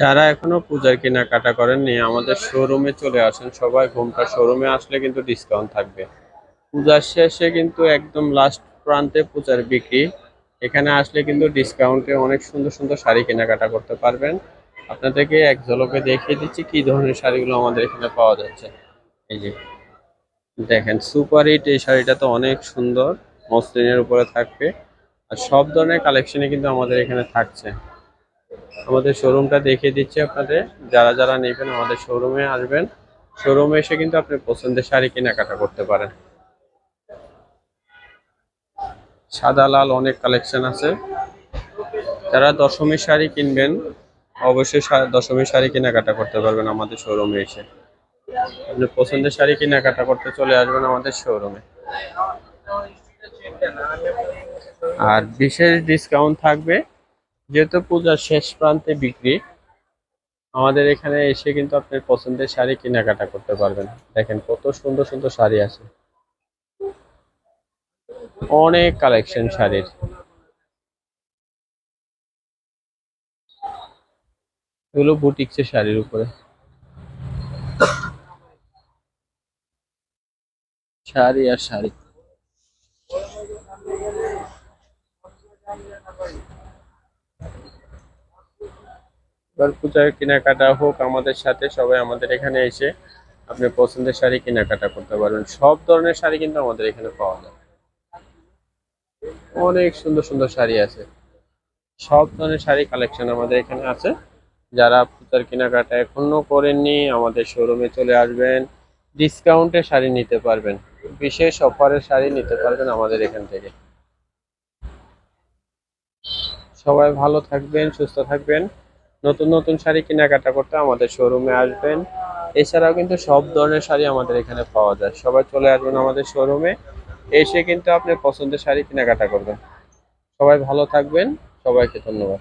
যারা এখনও পূজার কেনাকাটা করেননি, আমাদের শোরুমে চলে আসেন সবাই। ঘুমটা শোরুমে আসলে কিন্তু ডিসকাউন্ট থাকবে। পূজার শেষে কিন্তু একদম লাস্ট প্রান্তে পূজার বিক্রি। এখানে আসলে কিন্তু ডিসকাউন্টে অনেক সুন্দর সুন্দর শাড়ি কেনাকাটা করতে পারবেন। আপনাদেরকে এক ঝলকে দেখিয়ে দিচ্ছি কি ধরনের শাড়িগুলো আমাদের এখানে পাওয়া যাচ্ছে। এই যে, দেখেন সুপার হিট এই শাড়িটা তো অনেক সুন্দর মসলিনের উপরে থাকবে। আর সব ধরনের কালেকশনে কিন্তু আমাদের এখানে থাকছে। আমাদের শোরুমটা দেখিয়ে দিচ্ছি আপনাদের। যারা যারা নেবেন আমাদের শোরুমে আসবেন। শোরুমে এসে কিন্তু আপনি পছন্দের শাড়ি কেনাকাটা করতে পারেন। সাদা, লাল অনেক কালেকশন আছে। যারা দশমীর শাড়ি কিনবেন, অবশ্যই দশমীর শাড়ি কেনাকাটা করতে পারবেন আমাদের শোরুমে এসে। আপনি পছন্দের শাড়ি কেনাকাটা করতে চলে আসবেন আমাদের শোরুমে আর বিশেষ ডিসকাউন্ট থাকবে যেহেতু পূজার শেষ প্রান্তে বিক্রি, আমাদের এখানে এসে কিন্তু আপনার পছন্দের শাড়ি কেনাকাটা করতে পারবেন। দেখেন কত সুন্দর সুন্দর শাড়ি আছে। অনেক কালেকশন শাড়ির। এগুলো বুটিক্সের শাড়ির উপরে। শাড়ি আর শাড়ি। এবার পূজার কেনাকাটা হোক আমাদের সাথে, সবাই আমাদের এখানে এসে আপনি পছন্দের শাড়ি কেনাকাটা করতে পারবেন। সব ধরনের শাড়ি কিন্তু আমাদের এখানে পাওয়া যায়। অনেক সুন্দর সুন্দর শাড়ি আছে। সব ধরনের শাড়ি কালেকশন আমাদের এখানে আছে। যারা পূজার কেনাকাটা এখনও করেননি, আমাদের শোরুমে চলে আসবেন ডিসকাউন্টে শাড়ি নিতে পারবেন। বিশেষ অফারের শাড়ি নিতে পারবেন আমাদের এখান থেকে। সবাই ভালো থাকবেন, সুস্থ থাকবেন। নতুন নতুন শাড়ি কেনাকাটা করতে আমাদের শোরুমে আসবেন। এছাড়াও কিন্তু সব ধরনের শাড়ি আমাদের এখানে পাওয়া যায়। সবাই চলে আসবেন আমাদের শোরুমে এসে কিন্তু আপনি পছন্দের শাড়ি কেনাকাটা করবেন। সবাই ভালো থাকবেন। সবাইকে ধন্যবাদ।